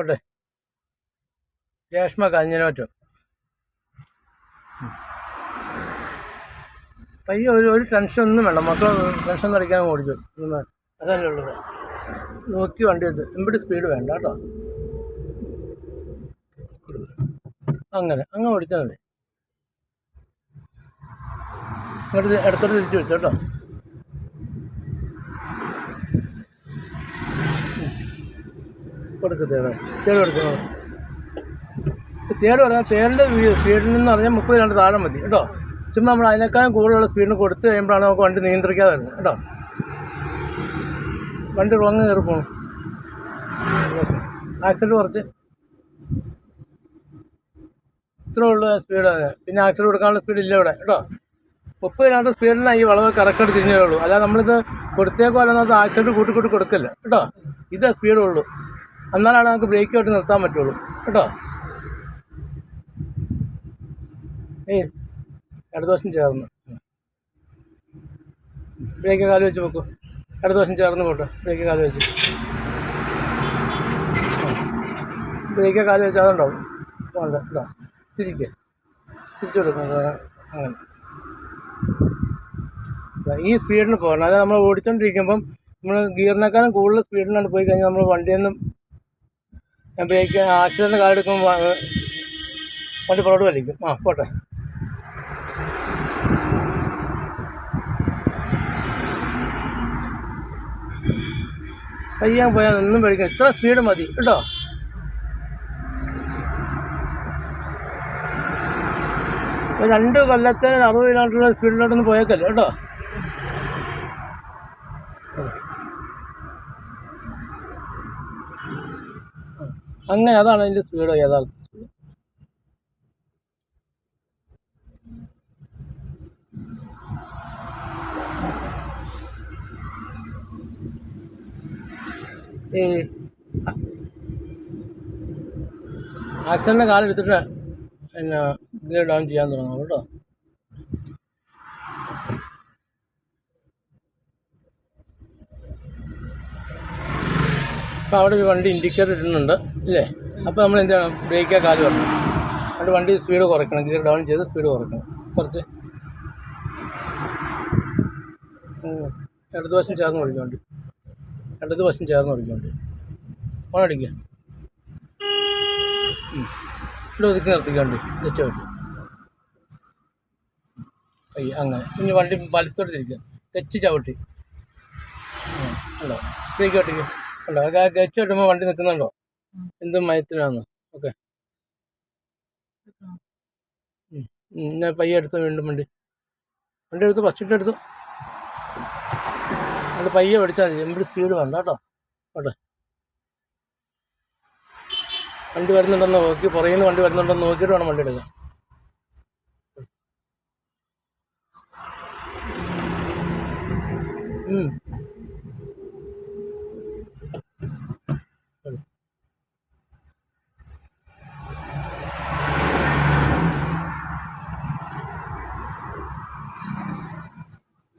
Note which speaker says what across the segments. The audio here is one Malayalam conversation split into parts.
Speaker 1: പോട്ടെ. രേഷ്മ കഞ്ഞനോറ്റം പയ്യ ഒരു ഒരു ടെൻഷൻ ഒന്നും വേണ്ട. മക്കൾ ടെൻഷൻ കളിക്കാൻ ഓടിച്ചു. അതല്ലേ ഉള്ളത്. നോക്കി വണ്ടി എടുത്ത്. എമ്പിടി സ്പീഡ് വേണ്ട കേട്ടോ. അങ്ങനെ അങ്ങ് ഓടിച്ചാൽ മതി. ഇടത്തോട്ട് തിരിച്ചു വെച്ചോട്ടോ കൊടുക്ക് തേട് തേടും എടുക്കണം തേട് പറഞ്ഞാൽ തേടിന്റെ സ്പീഡിൽ നിന്ന് പറഞ്ഞാൽ മുപ്പത് രണ്ട് താഴെ മതി കേട്ടോ? ചുമ്മാ നമ്മൾ അതിനേക്കാളും കൂടുതലുള്ള സ്പീഡിന് കൊടുത്തു കഴിയുമ്പോഴാണ് നമുക്ക് വണ്ടി നിയന്ത്രിക്കാതെ വരുന്നത് കേട്ടോ? വണ്ടി റോങ് കയറി പോകണം ആക്സിഡന്റ് കുറച്ച്. ഇത്രേ ഉള്ളൂ സ്പീഡ് പിന്നെ ആക്സിഡന്റ് കൊടുക്കാനുള്ള സ്പീഡ് ഇല്ല ഇവിടെ കേട്ടോ? മുപ്പത് രണ്ട് സ്പീഡിലാണ് ഈ വളവ് കറക്റ്റായിട്ട് തിരിഞ്ഞേ ഉള്ളൂ. അല്ലാതെ നമ്മളിത് കൊടുത്തേക്കോ അല്ലാതെ ആക്സിഡന്റ് കൂട്ടി കൂട്ടി കൊടുക്കില്ല കേട്ടോ? ഇതേ സ്പീഡേ ഉള്ളൂ. എന്നാലാണ് നമുക്ക് ബ്രേക്ക് ആയിട്ട് നിർത്താൻ പറ്റുള്ളൂ. കേട്ടോ? ഏയ് ഇടത് വശം ചേർന്ന്. ബ്രേക്ക് കാൽ വെച്ച് വെക്കൂ ഇടത് വശം ചേർന്ന് പോട്ടെ. ബ്രേക്ക് കാൽ വെച്ച്. ബ്രേക്ക് കാൽ വെച്ച് അതുണ്ടാവും. വേണ്ട കേട്ടോ തിരിക്കുക തിരിച്ചു കൊടുക്കുന്നത് അങ്ങനെ. ഈ സ്പീഡിന് പോകണം. അതായത് നമ്മൾ ഓടിച്ചോണ്ടിരിക്കുമ്പം നമ്മൾ ഗിയറിനേക്കാളും കൂടുതൽ സ്പീഡിലാണ് പോയി കഴിഞ്ഞാൽ നമ്മൾ വണ്ടിയിൽ നിന്ന് ബ്രേക്ക് ആക്സിഡന്റ് കാലെടുക്കുമ്പോൾ എടുക്കുമ്പോൾ വണ്ടി പുറകോട്ട് വലിക്കും. ആ പോട്ടെ. പയ്യാൻ പോയാൽ ഒന്നും പേടിക്കും. ഇത്ര സ്പീഡ് മതി. കേട്ടോ? രണ്ട് കൊല്ലത്തെ അറുപത് കിലോമീറ്ററുള്ള സ്പീഡിലോട്ടൊന്നും പോയേക്കല്ലോ കേട്ടോ? അങ്ങനെ അതാണ് അതിന്റെ സ്പീഡ് യഥാർത്ഥ സ്പീഡ് ആക്സിഡന്റെ കാലെടുത്തിട്ട് പിന്നെ ഗിയർ ഡൗൺ ചെയ്യാൻ തുടങ്ങാം കേട്ടോ. അപ്പോൾ അവിടെ ഒരു വണ്ടി ഇൻഡിക്കേറ്റർ ഇടുന്നുണ്ട് ഇല്ലേ? അപ്പോൾ നമ്മൾ എന്താണ് ബ്രേക്ക് കാൽ വരണം അതുകൊണ്ട് വണ്ടി സ്പീഡ് കുറയ്ക്കണം. ഗിയർ ഡൗൺ ചെയ്ത് സ്പീഡ് കുറയ്ക്കണം. കുറച്ച്. ഇടത് വശം ചേർന്ന് ഓടിക്കാൻ വണ്ടി. ഇടതുവശം ചേർന്ന് ഓടിക്കാൻ വണ്ടി. ഓണടിക്കുക ഇവിടെ ഒതുക്കി നിർത്തിക്കാണ്ട് തെറ്റ് വണ്ടി. അയ്യ അങ്ങനെ. ഇനി വണ്ടി വലത്തോട്ട് തിരിക്കുക തെച്ച് ചവിട്ടി. അല്ല ബ്രേക്ക് ഒട്ടിക്കുക ഉണ്ടോ ഗച്ച് കിട്ടുമ്പോൾ വണ്ടി നിൽക്കുന്നുണ്ടോ എന്ത് മയത്തിലാന്ന്. ഓക്കെ. ഞാൻ പയ്യെ എടുത്തു വീണ്ടും വണ്ടി. വണ്ടി എടുത്തു ഫസ്റ്റ് എടുത്തു. അത് പയ്യെ പഠിച്ചാൽ മതി. എമ്പിടി സ്പീഡ് വേണ്ട കേട്ടോ. ഓട്ടെ വണ്ടി വരുന്നുണ്ടെന്ന് നോക്കി പുറകിൽ നിന്ന് വണ്ടി വരുന്നുണ്ടെന്ന് നോക്കിയിട്ട് വേണം വണ്ടി എടുക്കാൻ. ഉം.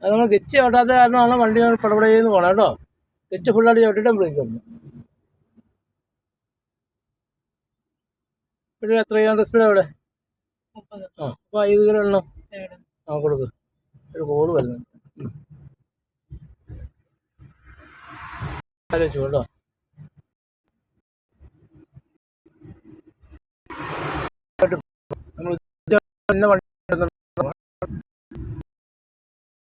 Speaker 1: അത് നമ്മൾ ഗച്ച് ചവിട്ടാത്ത കാരണമാണ് വണ്ടി പടപടയെന്ന് പോകണം കേട്ടോ. ഗച്ച് ഫുള്ളായിട്ട് ചവിട്ടിട്ട് ബ്രേക്ക് വന്നു ഒരു എത്ര കിലോമീറ്റർ സ്പീഡ് അവിടെ ആ അപ്പോൾ ഐത് കിലോ എണ്ണം. ആ കൊടുക്ക്. ഒരു കോൾ വരുന്നുണ്ട്. ആലോചിച്ചു കേട്ടോ നമ്മൾ വണ്ടി